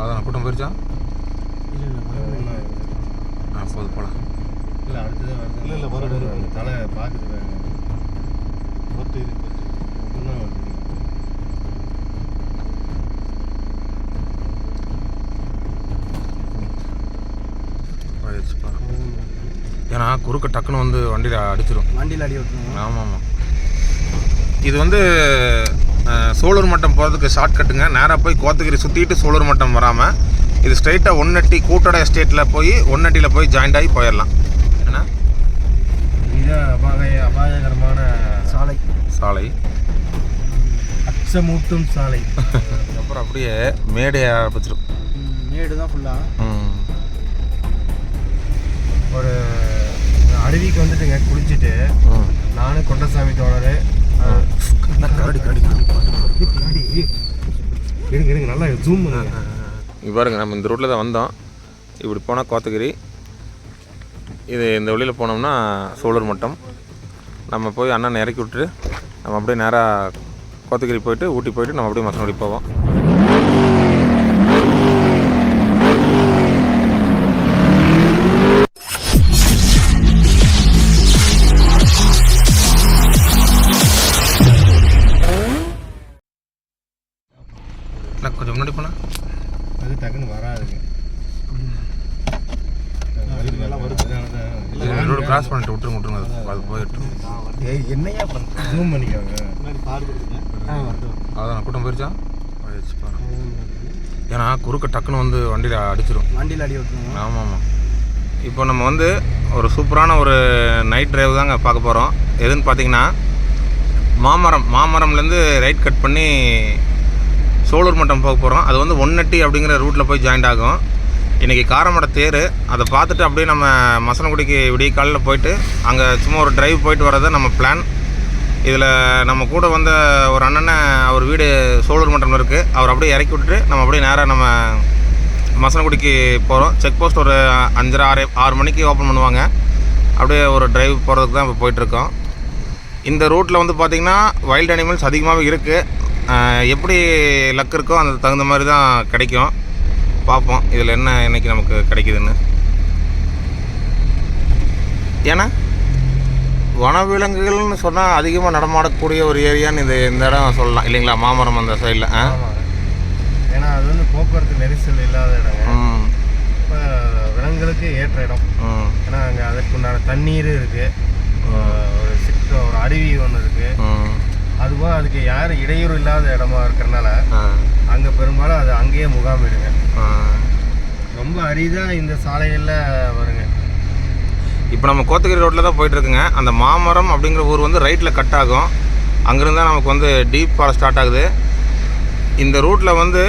அதான் கூட்டம் போயிருச்சா? ஆ போதும் போகலாம் இல்லை அடுத்தது வருது இல்ல, இல்ல, வரும், தலை பார்க்குது பாருங்க ஏன்னா குறுக்க டக்குன்னு வந்து வண்டியில் அடிச்சிடும் வண்டியில் அடி விட்டுருவோம் ஆமாம் ஆமாம். இது வந்து சோழர் மட்டம் போகிறதுக்கு ஷார்ட் கட்டுங்க நேராக போய் கோத்தகிரி சுற்றிட்டு சோழர் மட்டம் வராமல் இது ஸ்ட்ரைட்டாக ஒன்னட்டி கூட்டடை எஸ்டேட்டில் போய் ஒன்னட்டியில் போய் ஜாயிண்ட் ஆகி போயிடலாம் ஏன்னா இதுதான் அபாய அபாயகரமான சாலை. சாலை. அச்சமூட்டும் சாலை. அப்புறம் அப்படியே மேடை ஆரம்பிச்சிடும். மேடு தான் ஃபுல்லாக ஒரு அருவிக்கு வந்துட்டுங்க குளிச்சுட்டு நானும் கொண்டசாமி தோழர் நல்லா ஜூம் இங்கே பாருங்க நம்ம இந்த ரூட்டில் தான் வந்தோம். இப்படி போனால் கோத்தகிரி இது இந்த வழியில் போனோம்னா சோழர் மட்டம். நம்ம போய் அண்ணனை இறக்கி விட்டுட்டு நம்ம அப்படியே நேராக கோத்தகிரி போயிட்டு ஊட்டி போயிட்டு நம்ம அப்படியே மசனோடி போவோம். கிராஸ் பண்ணிட்டு விட்டுருங்க விட்டுருங்க. அது போயிட்டு என்னையா பண்ணுறேன் ஜூம் பண்ணிக்கோங்க. அதான் கூட்டம் போயிருச்சா? ஏன்னா குறுக்க டக்குன்னு வந்து வண்டியில் அடிச்சிடும் வண்டியில் அடி விட்டுருவோம் ஆமாம். ஆமாம் இப்போ நம்ம வந்து ஒரு சூப்பரான ஒரு நைட் டிரைவ் தாங்க பார்க்க போகிறோம் எதுன்னு பார்த்தீங்கன்னா மாமரம். மாமரம்லேருந்து ரைட் கட் பண்ணி சோலூர் மட்டம் போக போகிறோம் அது வந்து ஒன்னட்டி அப்படிங்கிற ரூட்டில் போய் ஜாயிண்ட் ஆகும். இன்றைக்கி காரமடை தேர். அதை பார்த்துட்டு அப்படியே நம்ம மசனகுடிக்கு விடிய காலையில் போயிட்டு அங்கே சும்மா ஒரு டிரைவ் போயிட்டு வரது நம்ம பிளான் இதில் நம்ம கூட வந்த ஒரு அண்ணனை அவர் வீடு சோழூர் மட்டம்ல இருக்குது அவர் அப்படியே இறக்கி விட்டுட்டு நம்ம அப்படியே நேராக நம்ம மசனகுடிக்கு போகிறோம் செக் போஸ்ட் ஒரு அஞ்சரை ஆறு ஆறு மணிக்கு ஓப்பன் பண்ணுவாங்க. அப்படியே ஒரு டிரைவ் போகிறதுக்கு தான் இப்போ போயிட்டுருக்கோம் இந்த ரூட்டில் வந்து பார்த்திங்கன்னா வைல்ட் அனிமல்ஸ் அதிகமாகவே இருக்குது எப்படி லக் இருக்கோ அந்த தகுந்த மாதிரி தான் கிடைக்கும். பார்ப்போம். இதில் என்ன இன்னைக்கு நமக்கு கிடைக்குதுன்னு. ஏன்னா வனவிலங்குகள்னு சொன்னால் அதிகமாக நடமாடக்கூடிய ஒரு ஏரியான்னு இந்த இந்த இடம் சொல்லலாம். இல்லைங்களா? மாமரம் அந்த சைடில் ஆ? ஏன்னா அது வந்து போக்குவரத்து நெரிசல் இல்லாத இடங்க. ம். இப்போ விலங்குகளுக்கு ஏற்ற இடம். ம். ஏன்னா அங்கே அதற்குண்டான தண்ணீர் இருக்குது ஒரு சிற்ற ஒரு அருவி ஒன்று இருக்குது ம் அதுபோக அதுக்கு யாரும் இடையூறு இல்லாத இடமா இருக்கிறனால அங்கே பெரும்பாலும் அது அங்கேயே முகாமிடுங்க ரொம்ப அரிதாக இந்த சாலைகளில் வருங்க. இப்போ நம்ம கோத்தகிரி ரோட்டில் தான் போயிட்டுருக்குங்க. அந்த மாமரம் அப்படிங்கிற ஊர் வந்து ரைட்டில் கட் ஆகும். அங்கேருந்து தான் நமக்கு வந்து டீப் ஃபாரஸ்ட் ஸ்டார்ட் ஆகுது. இந்த ரூட்டில் வந்து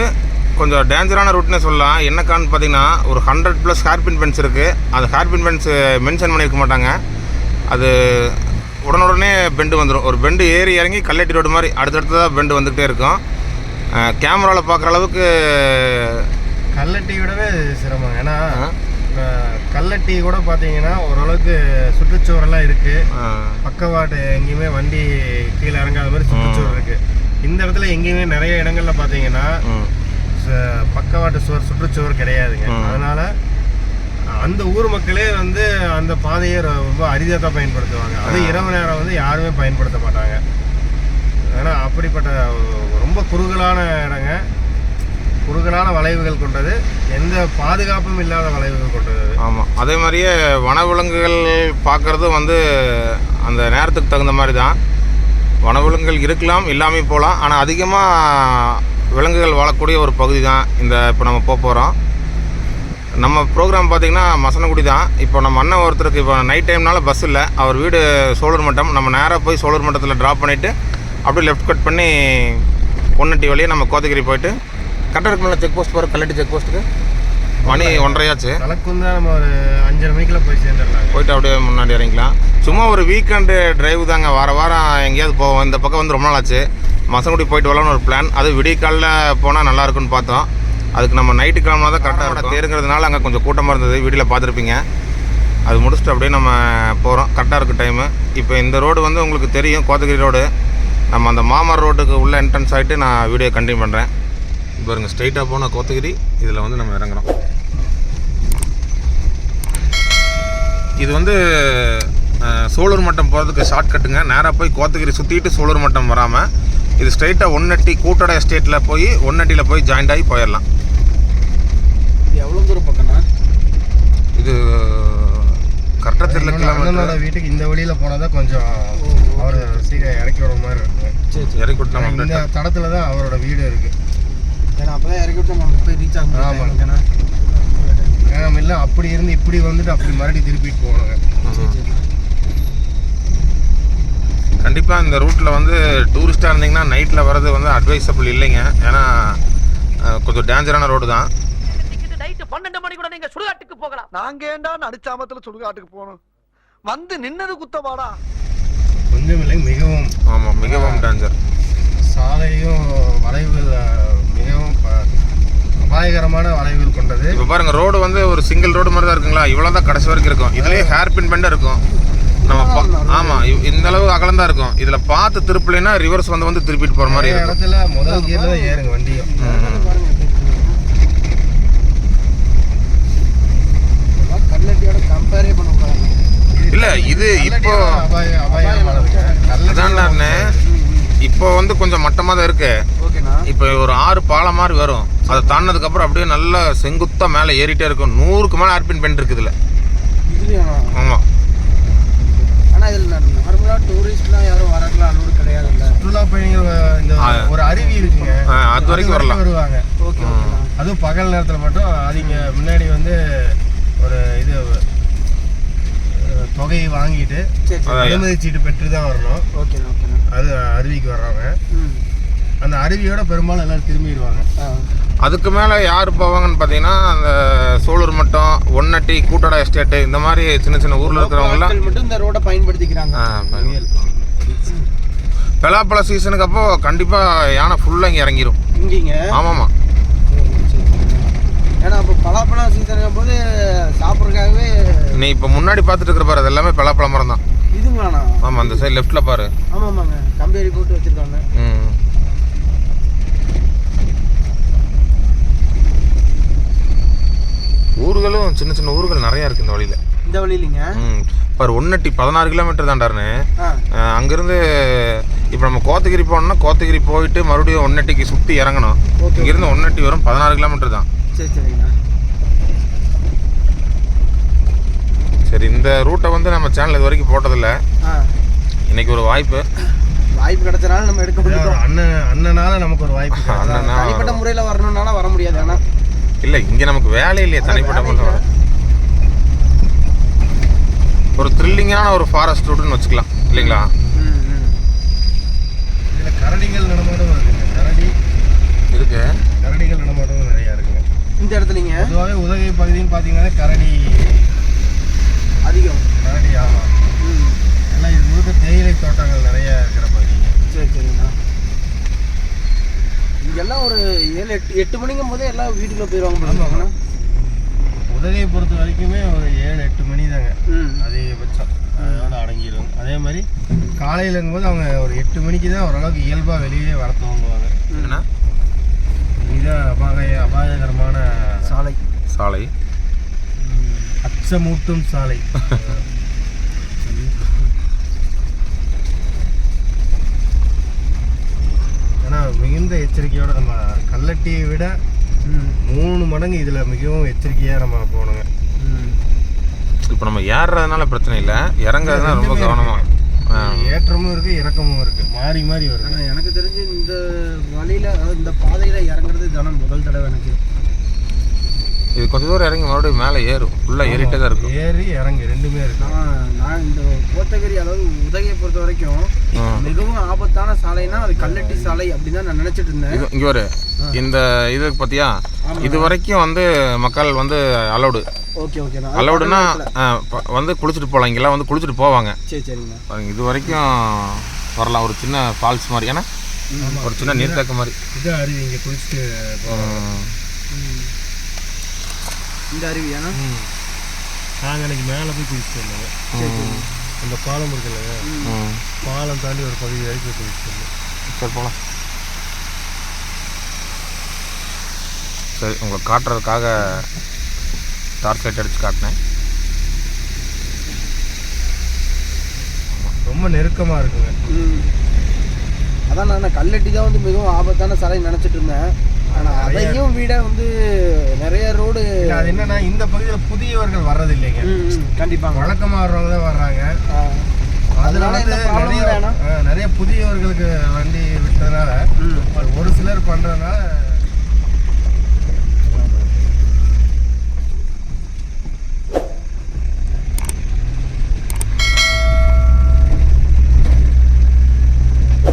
கொஞ்சம் டேஞ்சரான ரூட்னே சொல்லலாம். என்னக்கான்னு பார்த்தீங்கன்னா ஒரு ஹண்ட்ரட் ப்ளஸ் ஹேர்பின் பென்ஸ் இருக்குது அந்த ஹேர்பின் பென்ஸ் மென்ஷன் பண்ணியிருக்க மாட்டாங்க. அது உடனுடனே பெண்டு வந்துடும் ஒரு பெண்டு ஏறி இறங்கி கல்லட்டி ரோடு மாதிரி அடுத்தடுத்ததாக பெண்டு வந்துக்கிட்டே இருக்கும். கேமராவில் பார்க்குற அளவுக்கு கல்லட்டி விடவே சிரமம் ஏன்னா கல்லட்டி கூட பார்த்தீங்கன்னா ஓரளவுக்கு சுற்றுச்சுவரெல்லாம் இருக்குது பக்கவாட்டு எங்கேயுமே வண்டி கீழே இறங்காத மாதிரி சுற்றுச்சுவர் இருக்கு. இந்த இடத்துல எங்கேயுமே நிறைய இடங்கள்ல பார்த்தீங்கன்னா பக்கவாட்டு சுவர் சுற்றுச்சுவர் கிடையாதுங்க. அதனால அந்த ஊர் மக்களே வந்து அந்த பாதையை ரொம்ப அரிதாக தான் பயன்படுத்துவாங்க. அது இரவு நேரம் வந்து யாருமே பயன்படுத்த மாட்டாங்க. ஏன்னா அப்படிப்பட்ட ரொம்ப குறுகலான இடங்க. குறுகலான வளைவுகள் கொண்டது. எந்த பாதுகாப்பும் இல்லாத வளைவுகள் கொண்டது. ஆமாம் அதே மாதிரியே வனவிலங்குகள் பார்க்குறதும் வந்து அந்த நேரத்துக்கு தகுந்த மாதிரி தான். வனவிலங்குகள் இருக்கலாம் இல்லாமல் போகலாம். ஆனால் அதிகமாக விலங்குகள் வாழக்கூடிய ஒரு பகுதி தான் இந்த இப்போ நம்ம போக போகிறோம் நம்ம ப்ரோக்ராம் பார்த்திங்கன்னா மசனகுடி தான். இப்போ நம்ம அண்ணன் ஒருத்தருக்கு இப்போ நைட் டைம்னால பஸ் இல்லை. அவர் வீடு சோழர் மட்டம். நம்ம நேராக போய் சோழர் மட்டத்தில் ட்ராப் பண்ணிவிட்டு அப்படியே லெஃப்ட் கட் பண்ணி பொன்னட்டி வழியாக நம்ம கோத்தகிரி போயிட்டு கரெக்டாக இருக்குமில்ல செக் போஸ்ட் போகிற கல்லட்டி செக் போஸ்ட்டுக்கு மணி ஒன்றரையாச்சு. தலக்கும் தான் நம்ம ஒரு அஞ்சரை மணிக்குள்ள போய் சேர்ந்துடலாங்க போயிட்டு அப்படியே முன்னாடி இறங்கிக்கலாம். சும்மா ஒரு வீக்கெண்டு டிரைவ் தாங்க. வார வாரம் எங்கேயாவது போவோம். இந்த பக்கம் வந்து ரொம்ப நாள் ஆச்சு. மசங்குடி போயிட்டு வரலாம்னு ஒரு பிளான் அது விடிய காலில் போனால் நல்லா இருக்கும்னு பார்த்தோம். அதுக்கு நம்ம நைட்டு கிளம்புனா தான் கரெக்டாக இருக்கும். தேருங்கிறதுனால அங்கே கொஞ்சம் கூட்டமாக இருந்தது. வீடியோவில் பார்த்துருப்பீங்க. அது முடிச்சுட்டு அப்படியே நம்ம போகிறோம் கரெக்டாக இருக்கும் டைமு இப்போ இந்த ரோடு வந்து உங்களுக்கு தெரியும். கோத்தகிரி ரோடு நம்ம அந்த மாமர் ரோட்டுக்கு உள்ள என்ட்ரன்ஸ் ஆகிட்டு நான் வீடியோ கண்டினியூ பண்ணுறேன் பாருங்க ஸ்ட்ரைட்டாக போனால் கோத்தகிரி. இதில் வந்து நம்ம இறங்குறோம். இது வந்து சோலூர் மட்டம் போகிறதுக்கு ஷார்ட்கட்டுங்க நேராக போய் கோத்தகிரி சுற்றிட்டு சோலூர் மட்டம் வராமல் இது ஸ்ட்ரைட்டாக ஒன்னட்டி கூட்டடை எஸ்டேட்டில் போய் ஒன்னட்டியில் போய் ஜாயிண்ட் ஆகி போயிடலாம். எவ்வளோ தூரம் பக்கம்ண்ணா? இது கரெக்டாக தெரியல கிலோமீட்டர். வீட்டுக்கு இந்த வழியில போனாதான் கொஞ்சம் அவர் சீக்கிரம் இறக்கி விடுற மாதிரி இருக்கும் சரி சரி. இறக்கி விட்டு நம்ம இந்த தடத்துல தான் அவரோட வீடு இருக்கு. ஏன்னா அப்போ தான் இறக்கி விட்டு நம்ம போய் ரீச் ஆக ஆமா. முடியும் நம்ம இல்லை அப்படி இருந்து இப்படி வந்துட்டு அப்படி மறுபடியும் திருப்பிட்டு போகணுங்க. கண்டிப்பாக இந்த ரூட்டில் வந்து டூரிஸ்ட்டாக இருந்தீங்கன்னா நைட்டில் வர்றது வந்து அட்வைசபிள் இல்லைங்க. ஏன்னா கொஞ்சம் டேஞ்சரான ரோடு தான். பன்னெண்டு மணி கூட நீங்க சுடுகாட்டுக்கு போகலாம். நாங்க ஏண்டா நடுச்சாமத்துல சுடுகாட்டுக்கு போகணும்? வந்து நின்னது குத்தமாடா. கொஞ்சம் இல்லை மிகவும். ஆமாம் மிகவும் டேஞ்சர் சாலையும் அஹ், மிகவும் ப- அபாயகரமான வளைவுகள் கொண்டது. இப்போ பாருங்க ரோடு வந்து ஒரு சிங்கிள் ரோடு மாதிரி தான் இருக்குங்களா? இவ்வளோ தான் கடைசி வரைக்கும் இருக்கும். இதுலேயே ஹேர் பின் பெண்டாக இருக்கும். நம்ம பா- ஆமா இவ்- இந்த அளவு அகலம் தான் இருக்கும். இதுல பார்த்து திருப்பலைன்னா ரிவர்ஸ் வந்து வந்து திருப்பிட்டு போற மாதிரி இருக்கும். இடத்துல முதல் தான் ஏறுங்க வண்டியும் பாருங்க எப்படி இருக்குன்னு. கம்பேரே பண்ணக்கூடாது இல்ல இது இப்போ அதான்டாண்ணே இப்போ வந்து கொஞ்சம் மட்டமாக தான் இருக்கு. இப்போ ஒரு ஆறு பாலம் மாதிரி வரும். அதை தாண்டினதுக்கு அப்புறம் அப்படியே நல்லா செங்குத்தா மேலே ஏறிட்டே இருக்கும். நூறுக்கு மேலே ஹேர்பின் பெண்ட் இருக்குது இதுல. இதுலையாண்ணா ஆமா. ஆனால் இதில் நார்மலாக டூரிஸ்ட்லாம் யாரும் கிடையாதுல்ல. சுற்றுலா பயணிகள் இந்த. ஒரு அருவி இருக்குங்க. அது வரைக்கும் வரலாம். வருவாங்க. ஓகே அதுவும் பகல் நேரத்தில் மட்டும் அதிங்க முன்னாடி வந்து ஒரு இது தொகையை வாங்கிட்டு அனுமதி சீட்டு பெற்று தான் வரணும். ஓகேண்ணா ஓகேண்ணா அது அருவிக்கு வர்றவங்க. ம். அந்த அருவியோட பெரும்பாலும் எல்லாரும் திரும்பிடுவாங்க. அதுக்கு மேலே யார் போவாங்கன்னு பார்த்தீங்கன்னா அந்த சோலூர் மட்டம் ஒன்னட்டி கூட்டடா எஸ்டேட்டு இந்த மாதிரி சின்ன சின்ன ஊரில் இருக்கிறவங்கலாம் ஆட்கள் மட்டும் இந்த ரோட பயன்படுத்திக்கிறாங்க. பலாப்பழ சீசனுக்கு அப்போ கண்டிப்பாக யானை ஃபுல்லாக இங்கே இறங்கிரும். இங்கீங்க? ஆமாம்மா ஏன்னா அப்போ பலாப்பழம் சீசனுக்கு போது சாப்பிட்றதுக்காகவே நீ இப்போ முன்னாடி பார்த்துட்டு இருக்கிற பாரு அது எல்லாமே பலாப்பழ மரம் தான் இதுங்களாண்ணா? ஆமாம் அந்த சைடு லெஃப்ட்டில் பாரு. ஆமாம் ஆமாங்க கம்பேரி போட்டு வச்சிருக்காங்க. ம். ஊர்களும் சின்ன சின்ன ஊர்கள் நிறையா இருக்குது இந்த வழியில். இந்த வழியிலிங்க? ம். பாரு ஒன்னட்டி பதினாறு கிலோமீட்டர் தாண்டாருன்னு அங்கேருந்து இப்போ நம்ம கோத்தகிரி போனோம்னா கோத்தகிரி போயிட்டு மறுபடியும் ஒன்னட்டிக்கு சுற்றி இறங்கணும். இங்கேருந்து ஒன்னட்டி வரும் பதினாறு கிலோமீட்டர் தான். சரி சரிங்கண்ணா. சரி இந்த ரூட்டை வந்து நம்ம சேனல் இது வரைக்கும் போட்டதில்ல. இன்னைக்கு ஒரு வாய்ப்பு. வாய்ப்பு கிடைச்சனால நம்ம எடுக்க முடியும். அண்ணன் அண்ணனால நமக்கு ஒரு வாய்ப்பு கிடைச்சது. அண்ணனா தனிப்பட்ட முறையில் வரணும்னால வர முடியாது ஆனா இல்லை இங்கே நமக்கு வேலை இல்லையே தனிப்பட்ட முறையில். ஒரு த்ரில்லிங்கான ஒரு ஃபாரஸ்ட் ரூட்னு வச்சுக்கலாம் இல்லைங்களா? ம் ம். இதுல கரடிகள் இருக்குங்க கரடி. இருக்கு. கரடிகள் இருக்குங்க இந்த இடத்துலங்க பொதுவாகவே உதகை பகுதின்னு பார்த்தீங்கன்னா கரடி. அதிகம். கரடி ஆமாம் ம். எல்லாம் இது முழுக்க தேயிலை தோட்டங்கள் நிறைய இருக்கிற பகுதிங்க சரி சரிங்கண்ணா. இங்கெல்லாம் ஒரு ஏழு எட்டு எட்டு மணிக்கும் போதே எல்லாம் வீட்டுக்குள்ள போயிடுவாங்க ஆமாம் உதகையை பொறுத்த வரைக்குமே ஒரு ஏழு எட்டு மணி தாங்க ம். அதிகபட்சம். அதோட அடங்கிடும். அதே மாதிரி காலையிலங்கும் போது அவங்க ஒரு எட்டு மணிக்கு தான் ஓரளவுக்கு இயல்பாக வெளியே வர துவங்குவாங்க என்ன இதுதான் அபாய அபாயகரமான சாலை. சாலை. அச்சமூட்டும் சாலை. ஏன்னா மிகுந்த எச்சரிக்கையோட நம்ம கல்லட்டியை விட மூணு மடங்கு இதில் மிகவும் எச்சரிக்கையாக நம்ம போகணுங்க. இப்போ நம்ம ஏறுறதுனால பிரச்சனை இல்லை. இறங்குறதுனா ரொம்ப கவனமாக ஏற்றமும் இருக்கு இறக்கமும் இருக்கு. மாறி மாறி வருது. ஆனால் எனக்கு தெரிஞ்சு இந்த வழியில் இந்த பாதையில் இறங்குறது தானே முதல் தடவை எனக்கு. இது கொஞ்ச தூரம் இறங்கி மறுபடியும் மேலே ஏறும். ஃபுல்லாக ஏறிட்டே தான் இருக்கும். ஏறி இறங்கி ரெண்டுமே இருக்கு. நான் இந்த கோத்தகிரி அதாவது உதகையை பொறுத்த வரைக்கும். மிகவும் ஆபத்தான சாலைனா அது கல்லட்டி சாலை அப்படின்னு தான் நான் நினச்சிட்டு இருந்தேன். இங்கே ஒரு இந்த இது பார்த்தியா இது வரைக்கும் வந்து மக்கள் வந்து அலௌடு ஓகே ஓகே அலௌடுனா வந்து குளிச்சுட்டு போகலாம் இங்கெல்லாம் வந்து குளிச்சுட்டு போவாங்க. சரி சரிங்கண்ணா. பாருங்க இது வரைக்கும் வரலாம் ஒரு சின்ன ஃபால்ஸ் மாதிரி. ஏன்னா ஒரு சின்ன நீர்த்தேக்க மாதிரி. இதான் அருவி இங்கே குளிச்சுட்டு. இந்த அருவியாண்ணா நாங்கள் அன்னைக்கு மேலே போய் குளிச்சுட்டு சரி அந்த பாலம் இருக்குல்ல. பாலம் தாண்டி ஒரு பகுதி வரைக்கும் குளிச்சுட்டு வந்தோம். சரி போகலாம் சரி உங்களுக்கு காட்டுறதுக்காக டார்ச் லைட் அடித்து காட்டினேன். ரொம்ப நெருக்கமா இருக்குங்க. ம். அதான் நான் கல்லட்டி தான் வந்து மிகவும் ஆபத்தான சாலை நினைச்சிட்டு இருந்தேன். ஆனா அதையும் விட வந்து நிறைய ரோடு அது என்னன்னா இந்த பகுதியில புதியவர்கள் வர்றது இல்லைங்க கண்டிப்பாக வழக்கமா வர்றவங்க தான் வர்றாங்க. அதனால நிறைய நிறைய புதியவர்களுக்கு வண்டி விட்டதுனால ஒரு சிலர் பண்றதுனால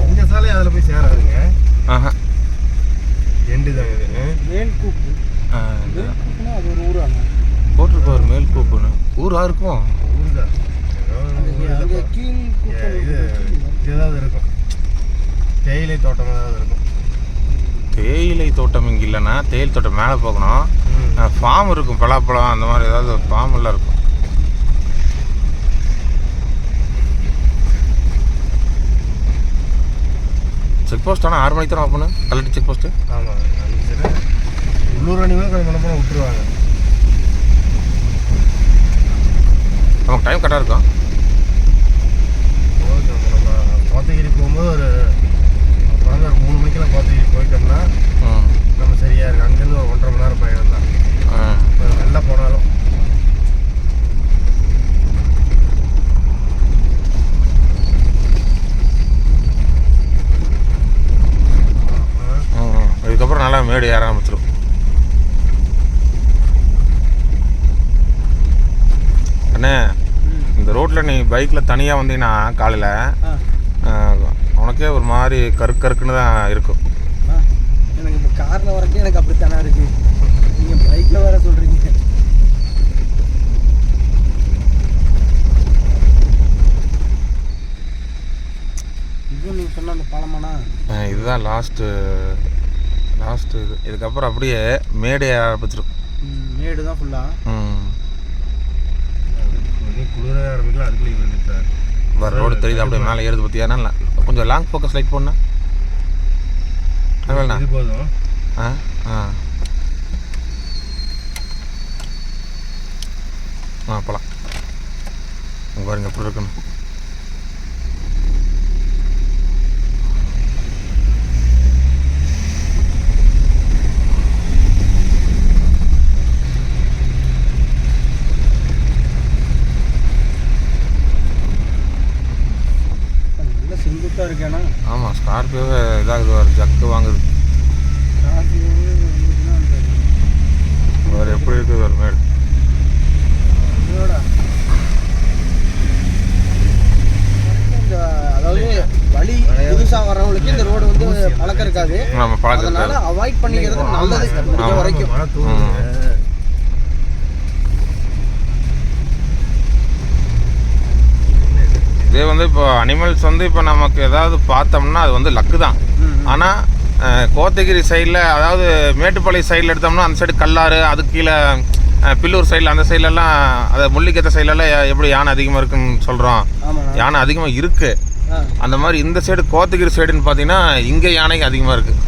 இந்த சாலை அதுல போய் சேராதுங்க ஆஹா எண்டு தாங்க இது மேல் கூப்பு ஆ, இந்த மேல் கூப்புனா அது ஒரு ஊராங்க போட்டிருக்க ஒரு மேல் கூப்புன்னு ஊரா இருக்கும் ஊர் தான் ஏதோ ஒரு ஊர் அங்கே இதுப்பா. கீழ் ஏ, இது கூப்பு ஏதாவது இருக்கும். தேயிலை தோட்டம் ஏதாவது இருக்கும். தேயிலை தோட்டம் இங்கே இல்லைன்னா தேயிலை தோட்டம் மேலே போகணும். ஃபார்ம் இருக்கும் பலாப்பழம் அந்த மாதிரி ஏதாவது ஃபார்ம் எல்லாம் இருக்கும். செக் போஸ்ட் ஆனால் ஆறு மணிக்கு தான் ஓப்பனு கல்லட்டி செக் போஸ்ட்டு. ஆமாம் உள்ளூர் அணிமே கொஞ்சம் மன போனால் விட்டுருவாங்க. நமக்கு டைம் கரெக்டாக இருக்கும் போகுது நம்ம நம்ம கோத்தகிரி போகும்போது ஒரு குறைஞ்ச ஒரு மூணு மணிக்கெல்லாம் கோத்தகிரி போயிட்டோம்னா ம் நம்ம சரியாக இருக்கு அங்கேருந்து ஒரு ஒன்றரை மணி நேரம் பயணம் தான் ஆ. இப்போ நல்லா போனாலும் ம். இதுக்கப்புறம் நல்லா மேடு ஏற ஆரம்பிச்சிடும் அண்ணே இந்த ரோட்டில் நீ பைக்கில் தனியாக வந்தீங்கன்னா காலையில் உனக்கே ஒரு மாதிரி கருக்கு கருக்குன்னு தான் இருக்கும். எனக்கு இப்போ காரில் வரக்கே எனக்கு அப்படித்தானே இருக்கு? நீங்கள் பைக்கில் வர சொல்கிறீங்க இது நீங்கள் சொன்ன அந்த பழமாண்ணா? ஆ, இதுதான் லாஸ்ட்டு லாஸ்ட்டு இது. இதுக்கப்புறம் அப்படியே மேடு ஏற ஆரம்பிச்சிடும் மேடு தான் ஃபுல்லாக ம். குளிர ஆரம்பிக்கலாம் அதுக்குள்ளே இவருக்கு சார் வர ரோடு தெரியுது அப்படியே மேலே ஏறுது பற்றியா நல்லா கொஞ்சம் லாங் ஃபோக்கஸ் லைட் போடணா அதுவேண்ணா இது போதும். ஆ ஆ. ஆ போகலாம் பாருங்க எப்படி இருக்குன்னு. செங்குத்தாக இருக்கேண்ணா ஆமாம் ஸ்கார்பியோவே இதாகுது ஒரு ஜக்கு வாங்குது. வேறு எப்படி இருக்குது இதோட. இந்த அதாவது வழி புதுசாக வர்றவங்களுக்கு இந்த ரோடு வந்து பழக்கம் இருக்காது. அதனால அவாய்ட் பண்ணிக்கிறது நல்லது. வரைக்கும் மழை தூங்குங்க இதே வந்து இப்போ அனிமல்ஸ் வந்து இப்போ நமக்கு ஏதாவது பார்த்தோம்னா அது வந்து லக்கு தான். ஆனால் கோத்தகிரி சைடில் அதாவது மேட்டுப்பாளையம் சைடில் எடுத்தோம்னா அந்த சைடு கல்லாறு அது கீழே பில்லூர் சைடில் அந்த சைட்லலாம் அது முள்ளிக்கத்த சைட்லலாம் எப்படி யானை அதிகமாக இருக்குன்னு சொல்கிறோம் யானை அதிகமாக இருக்குது அந்த மாதிரி இந்த சைடு கோத்தகிரி சைடுன்னு பார்த்தீங்கன்னா இங்கே யானைக்கு அதிகமாக இருக்குது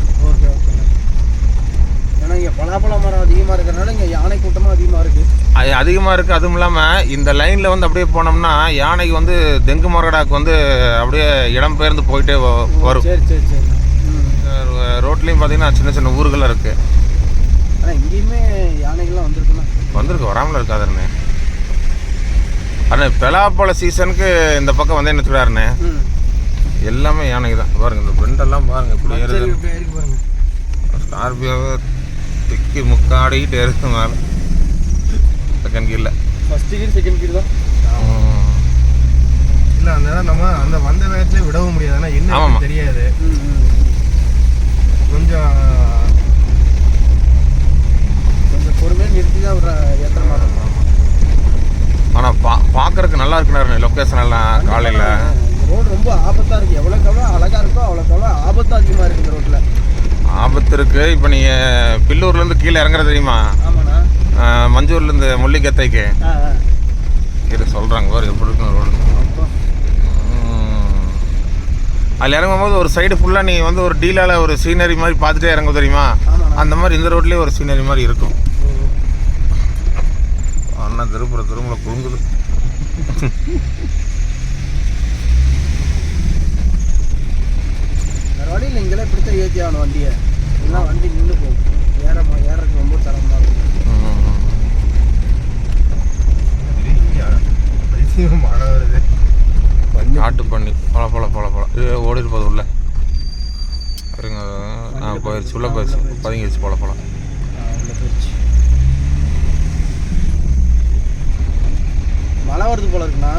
இங்கே பலாப்பழ மரம் அதிகமாக இருக்கிறனால இங்கே யானை கூட்டமும் அதிகமாக இருக்குது அது அதிகமாக இருக்குது அதுவும் இல்லாமல் இந்த லைனில் வந்து அப்படியே போனோம்னா யானைக்கு வந்து தெங்கு மரடாக்கு வந்து அப்படியே இடம் பெயர்ந்து போயிட்டே வரும். சரி சரி சரி. ரோட்லேயும் பார்த்தீங்கன்னா சின்ன சின்ன ஊர்கள் இருக்குது ஆனால் இங்கேயுமே யானைகள்லாம் வந்திருக்குண்ணா வந்திருக்கு வராமல் இருக்காதுண்ணே அண்ணே பெலாப்பழ சீசனுக்கு இந்த பக்கம் வந்தேன்னு வச்சுக்கிறாருண்ணே ம். எல்லாமே யானைக்கு தான் பாருங்க இந்த பெண்டெல்லாம் பாருங்க இப்படி ஏறுது ஸ்கார்பியோவை திக்கி முக்காடிக்கிட்டு ஏறுது மேலே. செகண்ட் கீழே ஃபஸ்ட்டு கீர் செகண்ட் கீர் தான். இல்லை அந்த நம்ம அந்த வந்த வேகத்துலேயே விடவும் முடியாது. ஆனால் என்ன தெரியாது. கொஞ்சம் கொஞ்சம் பொறுமையாக நிறுத்தி தான் விட்ற ஏற்றுற மாதிரி ஆனால் பா பார்க்கறதுக்கு நல்லா இருக்குண்ணே லொக்கேஷன் எல்லாம் காலையில். ரோடு ரொம்ப ஆபத்தாக இருக்குது எவ்வளோக்கு எவ்வளோ அழகாக இருக்கோ அவ்வளோக்கு எவ்வளோ ஆபத்தும் அதிகமாக இருக்குது இந்த ரோட்டில் ஆபத்து இருக்குது இப்போ நீங்கள் பில்லூர்லேருந்து கீழே இறங்குறது தெரியுமா? மஞ்சூர்லேருந்து முள்ளிக்கத்தைக்கு இது சொல்கிறாங்க பாரு எப்படி இருக்குன்னு ரோடு. அதில் இறங்கும்போது ஒரு சைடு ஃபுல்லாக நீ வந்து ஒரு டீலால ஒரு சீனரி மாதிரி பார்த்துட்டே இறங்கும் தெரியுமா. அந்த மாதிரி இந்த ரோட்லேயே ஒரு சீனரி மாதிரி இருக்கும். அண்ணா திருப்புற திரும்பல குழுங்குது வேற இங்கெல்லாம் இப்படித்தான் ஏற்றி ஆகணும் வண்டியை. எல்லாம் வண்டி நின்று போகும். ஏற ஏறதுக்கு ரொம்ப சிரமமாக இருக்கும். மழை வருது காட்டு பண்ணி பல பல பல பல இது ஓடிட்டு போகுது உள்ள. இருங்க ஆ போயிடுச்சு உள்ள போயிடுச்சு பதுங்கிடுச்சு பல பழம் மழை வருது போல இருக்குண்ணா.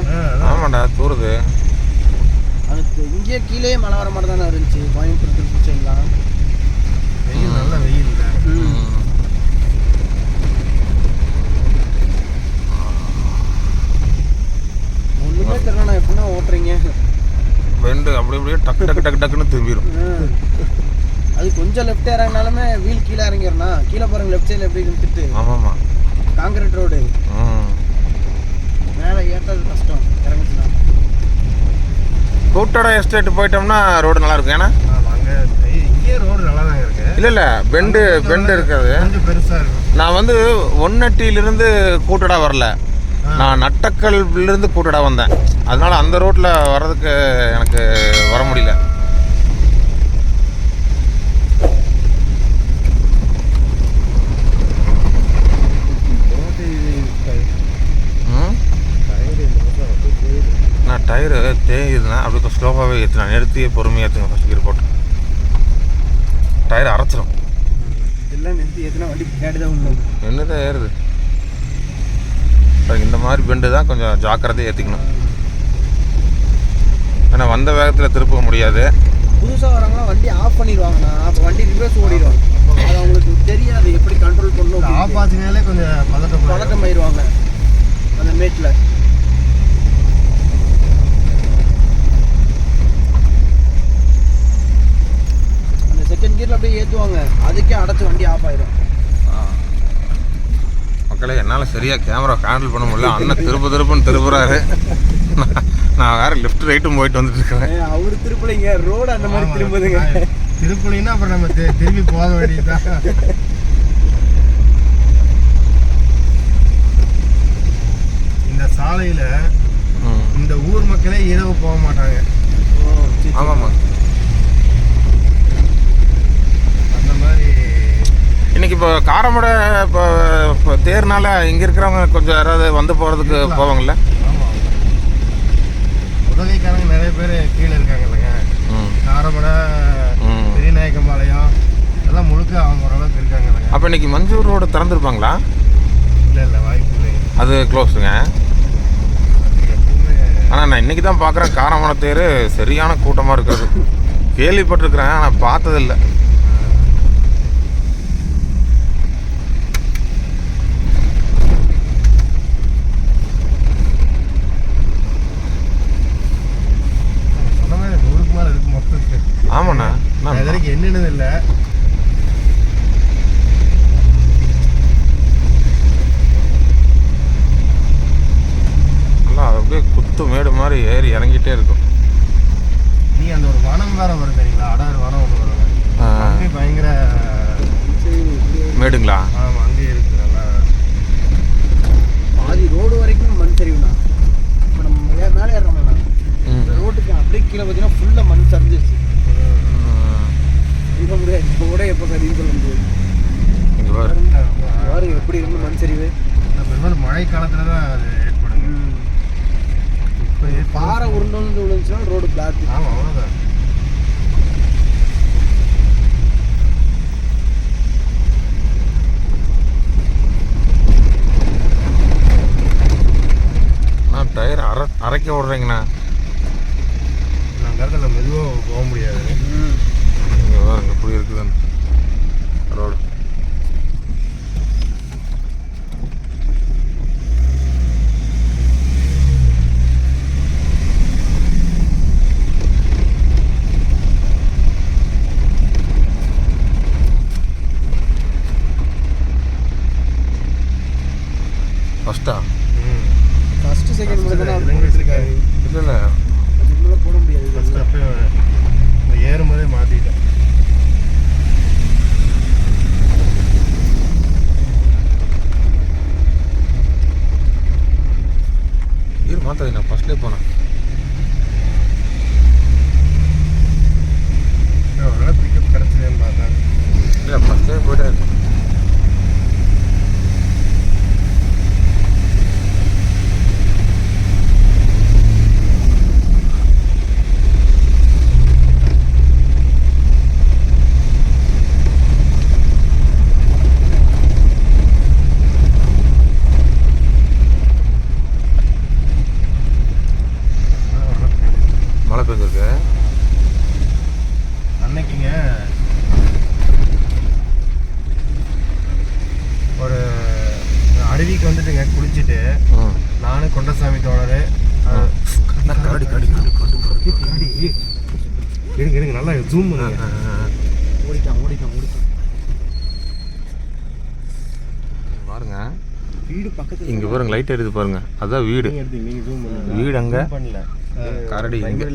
ஆமாண்டா தூருது. அது இங்கேயே கீழே மழை வர மாதிரி தானே இருந்துச்சு. கோயம்புத்தூர் திருச்சி சைட்லாம் வெயில் நல்ல வெயில். ஒன்றுமே தெரியலண்ணா எப்படின்னா ஓட்டுறீங்க? வெண்டு அப்படி அப்படியே டக்கு டக்கு டக்கு டக்குன்னு திரும்பிடும். அது கொஞ்சம் லெஃப்ட் இறங்கினாலுமே வீல் கீழே இறங்கிடும்ண்ணா கீழே பாருங்க லெஃப்ட் சைடில் எப்படி நிறுத்திட்டு ஆமாம்மா. காங்கிரீட் ரோடு மேலே ஏற்றது கஷ்டம் இறங்குச்சுண்ணா கூட்டடை எஸ்டேட் போயிட்டோம்னா ரோடு நல்லா இருக்கும் ஏன்னா? ஆமாம் அங்கே இங்கே ரோடு நல்லா தாங்க இருக்கு. இல்லை இல்லை பெண்டு பெண்டு இருக்காது. கொஞ்சம் பெருசாக இருக்கும். நான் வந்து ஒன்னட்டியிலிருந்து கூட்டடா வரல. நான் நட்டக்கல்லிருந்து கூட்டடா வந்தேன். அதனால அந்த ரோட்டில் வர்றதுக்கு எனக்கு வர முடியல ம் நான் டயரு தேயுதுன்னா அப்படி கொஞ்சம் ஸ்லோவாகவே ஏற்றினேன் நிறுத்தியே பொறுமையாக ஏற்றுங்க ஃபஸ்ட் கீர் போட்டு. டயர் அரைச்சிரும். இதெல்லாம் நிறுத்தி ஏற்றினா வண்டி பின்னாடி தான் உள்ள என்னதான் ஏறுது. இந்த மாதிரி பெண்டு தான் கொஞ்சம் ஜாக்கிரதையாக ஏற்றிக்கணும் ஏன்னா வந்த வேகத்தில் திருப்ப முடியாது. புதுசாக வரவங்களாம் வண்டி ஆஃப் பண்ணிடுவாங்கண்ணா. அப்போ வண்டி ரிவர்ஸ் ஓடிடும் அது அவங்களுக்கு தெரியாது எப்படி கண்ட்ரோல் பண்ணணும் ஆஃப். ஆச்சுனாலே கொஞ்சம் பதட்டம் பதட்டம் ஆயிடுவாங்க அந்த மேட்டில் அந்த செகண்ட் கியரில் அப்படியே ஏற்றுவாங்க அதுக்கே அடைச்சி வண்டி ஆஃப் ஆயிடும் மக்களே என்னால் சரியாக கேமரா ஹேண்டில் பண்ண முடியல. அண்ணன் திருப்ப திருப்பன்னு திருப்புறாரு. நான் வேறு லெஃப்ட் ரைட்டும் போயிட்டு வந்துட்டு இருக்கிறேன் அவரு திருப்பலைங்க. ரோடு அந்த மாதிரி திரும்புதுங்க. திருப்பலின்னா அப்புறம் நம்ம தி- திரும்பி போக வேண்டியதுதான். இந்த சாலையில இந்த ஊர் மக்களே இரவு போக மாட்டாங்க. ஆமாம்மா அந்த மாதிரி. இன்னைக்கு இப்போ காரமடை இப்போ இப்போ தேர்னால இங்கே இருக்கிறவங்க கொஞ்சம் யாராவது வந்து போகிறதுக்கு போவாங்கல்ல? ஆமா உதகைக்காரங்க நிறைய பேர் கீழே இருக்காங்க இல்லைங்க. காரமடை. பெரியநாயக்கம்பாளையம் எல்லாம் முழுக்க அவங்க ஓரளவுக்கு இருக்காங்க இல்லைங்க. அப்போ இன்னைக்கு மஞ்சூர் ரோடு திறந்துருப்பாங்களா? இல்லை இல்லை வாய்ப்பு இல்லைங்க. அது க்ளோஸுங்க ஆனால் நான் இன்னைக்கு தான் பார்க்குறேன் காரமடை தேர் சரியான கூட்டமாக இருக்கிறது. கேள்விப்பட்டிருக்கிறேன் ஆனால் பார்த்ததில்ல சொன்ன மாதிரி நூறுக்கு மேலே இருக்கு மொத்தம் ஆமாண்ணா நான் நான் இது வரைக்கும் எண்ணினது இல்லை நல்லா அப்படியே குத்து மேடு மாதிரி ஏறி இறங்கிட்டே இருக்கும். நீ அந்த ஒரு வனம் வேற வரும் தெரியுங்களா? அடாறு வனம் ஒன்று வரும். பயங்கர மேடுங்களா? ஆமாம் அங்கே இருக்கு நல்லா. பாதி ரோடு வரைக்கும் மண் சரிவுண்ணா. இப்போ நம்ம மேலே ஏறுறோம்ண்ணா ம். இந்த ரோட்டுக்கு அப்படியே கீழே பார்த்தீங்கன்னா ஃபுல்லாக மண் சரிஞ்சிருச்சு. ம். இருக்க முடியாது இப்போ கூட எப்போ சரின்னு சொல்ல முடியாது. எப்படி இருந்து மண் சரிவு. பெரும்பாலும் மழை காலத்தில் தான் அது பாறை உருண்டு விழுந்துச்சுன்னா ரோடு பிளாக் ஆமாம் அவ்வளோதான் நான் டயர் அரை அரைக்க விட்றீங்கண்ணா. அந்த இடத்துல மெதுவாக போக முடியாது. இங்கே பாருங்க இப்படி இருக்குதுன்னு. ரோடு ஃபஸ்ட்டா ம் ஃபஸ்ட்டு செகண்ட் இல்லை இல்லை. போட முடியாது. ஃபஸ்ட் அப்போ ஏறும்போதே மாற்றிட்டேன் இரு மாத்தாது நான் ஃபஸ்ட்லேயே போனேன். பிக்கப் கிடச்சதேன்னு பார்த்தேன். இல்லை ஃபஸ்ட்லேயே போயிட்டாரு மழை பெஞ்சிருக்கு அன்னைக்குங்க ஒரு அருவிக்கு வந்துட்டுங்க குளிச்சுட்டு ம் நானும் கொண்டசாமி தோழர் கரடி கரடி கரடி கரடி எடுங்க எடுங்க நல்லா ஜூம் பண்ணுங்க ஓடிட்டான் ஓடிட்டான் ஓடிட்டான். பாருங்க. வீடு பக்கத்துல இங்கே பாருங்க லைட் எரியுது பாருங்க. அதான் வீடு. வீடு அங்கே. பண்ணல. கரடி இங்க.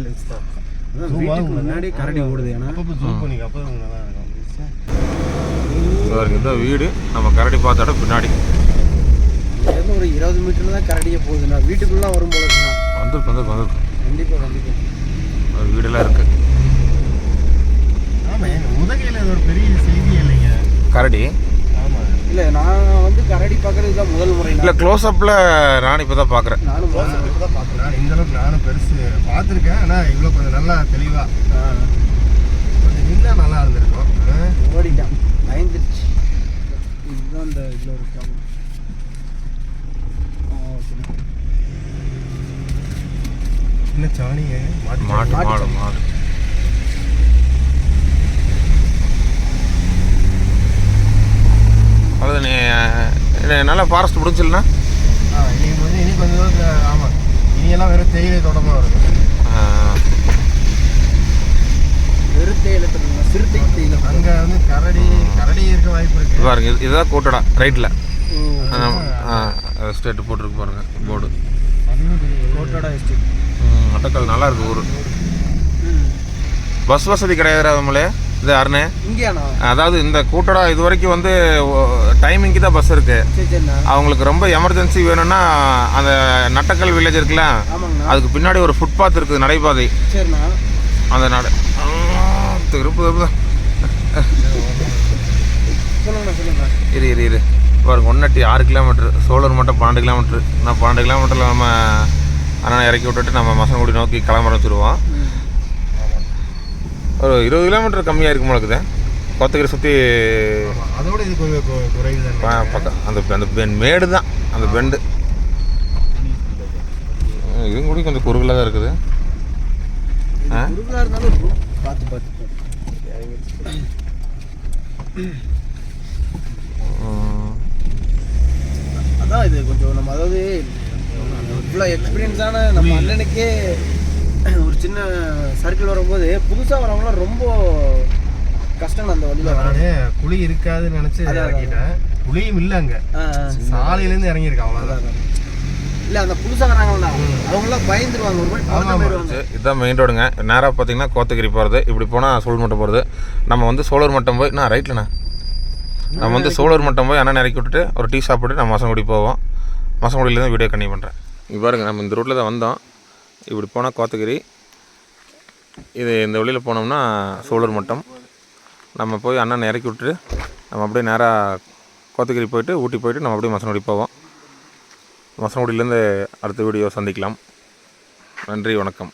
முன்னாடியே கரடி ஓடுது ஏன்னா? அப்பப்போ ஜூம் பண்ணிங்க அப்போ உங்களுக்கு நல்லா இருக்கும். இங்க பாருங்க இதான் வீடு. நம்ம கரடி பார்த்த இடம் பின்னாடி ஒரு இருபது மீட்டர்ல தான் கரடியே போகுதுண்ணா. வீட்டுக்குள்ள வரும் போல வந்துருக்கு வந்துருக்கு வந்துருக்கு கண்டிப்பா கண்டிப்பா. ஒரு வீடெல்லாம் இருக்கு. ஆமா எங்க உதகையில் ஒரு பெரிய செய்தி இல்லைங்க. கரடி? ஆமா. இல்ல நான் வந்து கரடி பார்க்கறது தான் முதல் முறை இல்லை க்ளோஸ் அப்பில் நான் இப்போ தான் பார்க்குறேன் நானும் பார்த்தேன். தான் பார்க்கணும் நான் இந்த அளவுக்கு நானும் பெருசு பார்த்துருக்கேன். ஆனால் இவ்வளோ கொஞ்சம் நல்லா தெளிவாக கொஞ்சம் நின்னா நல்லா இருந்திருக்கும்? ஓடிட்டான். பயந்துருச்சு. இதுதான் இந்த இதில் ஒரு ப்ராப்ளம் ஓகேண்ணா என்ன சாணிங்க? மாட்டு. மாடு மாடு. அதாவது நீ நீ நல்லா ஃபாரஸ்ட் முடிச்சிடலனா ஆ இன்னைக்கு கொஞ்சம் இனி கொஞ்சம் தூரத்துல ஆமாம் இனியெல்லாம் வெறும் தேயிலை தோட்டமாக இருக்கும் வெறும் தேயிலை தோட்டம்ண்ணா, சிறுத்தை தேயிலை அங்கே வந்து கரடி கரடி இருக்க வாய்ப்பு இருக்கு. பாருங்க இது இதுதான் கூட்டடா ரைட்டில் ஓ, ஸ்டேட்டு போட்டிருக்கு பாருங்க போர்டு. கோட்டோட எஸ்டேட் அட்டக்கல் நல்லா இருக்கு ஊர். பஸ் வசதி கிடையாது நம்மளே இது அருணே இங்கேயாண்ணா. அதாவது இந்த கூட்டடா இது வரைக்கும் வந்து டைமிங்க்கு தான் பஸ் இருக்கு. அவங்களுக்கு ரொம்ப எமர்ஜென்சி வேணும்னா அந்த நட்டக்கல் வில்லேஜ் இருக்குல்ல அதுக்கு பின்னாடி ஒரு ஃபுட்பாத் இருக்குது நடைபாதை. அந்த நட திருப்பு திருப்பு. இரு இரு இரு. பாருங்க ஒன்னட்டி ஆறு கிலோமீட்ரு சோலூர் மட்டும் பன்னெண்டு கிலோமீட்ரு நான் பன்னெண்டு கிலோமீட்டரில் நம்ம அண்ணனை இறக்கி விட்டுட்டு நம்ம மசனகுடி நோக்கி கிளம்புற வச்சுருவோம். ஒரு இருபது கிலோமீட்டர் கம்மியாக இருக்கும் இருக்குது. கொத்தகிரி சுற்றி அதோட இது பக்கம் அந்த அந்த பெண் மேடு தான் அந்த பெண்டு. இதுவும் கூட கொஞ்சம் குறுகலாக தான் இருக்குது. பார்த்து பார்த்து. அதான் இது கொஞ்சம் நம்ம அதாவது எக்ஸ்பீரியன்ஸான நம்ம அண்ணனுக்கே ஒரு சின்ன சர்க்கிள் வரும்போது புதுசாக வரவங்களாம் ரொம்ப கஷ்டம் அந்த வழியில் வர நானே குழி இருக்காதுன்னு நினைச்சு. இறக்கிட்டேன் குழியும் இல்லை அங்க. சாலையிலேருந்து இறங்கியிருக்கேன் அவ்வளோதான் இல்ல அந்த புதுசா வராங்கல்ல அவங்களாம் பயந்துருவாங்க. ஒரு மாதிரி இதுதான் மெயின் ரோடுங்க நேராக பார்த்தீங்கன்னா கோத்தகிரி போகிறது இப்படி போனால் சோழர் மட்டம் போகிறது நம்ம வந்து சோழர் மட்டம் போய் நான் ரைட்லண்ணா நம்ம வந்து சோழர் மட்டம் போய் அண்ணன் இறக்கி விட்டுட்டு ஒரு டீ சாப்பிட்டு நம்ம மசங்குடி போவோம். மசங்குடியிலேருந்து வீடியோ கண்டினியூ பண்ணுறேன் இங்கே பாருங்க நம்ம இந்த ரூட்டில் தான் வந்தோம். இப்படி போனால் கோத்தகிரி. இது இந்த வழியில் போனோம்னா சோழர் மட்டம். நம்ம போய் அண்ணனை இறக்கி விட்டுட்டு நம்ம அப்படியே நேராக கோத்தகிரி போயிட்டு ஊட்டி போயிட்டு நம்ம அப்படியே மசனகுடி போவோம். மசனகுடியிலேருந்து அடுத்த வீடியோ சந்திக்கலாம். நன்றி வணக்கம்.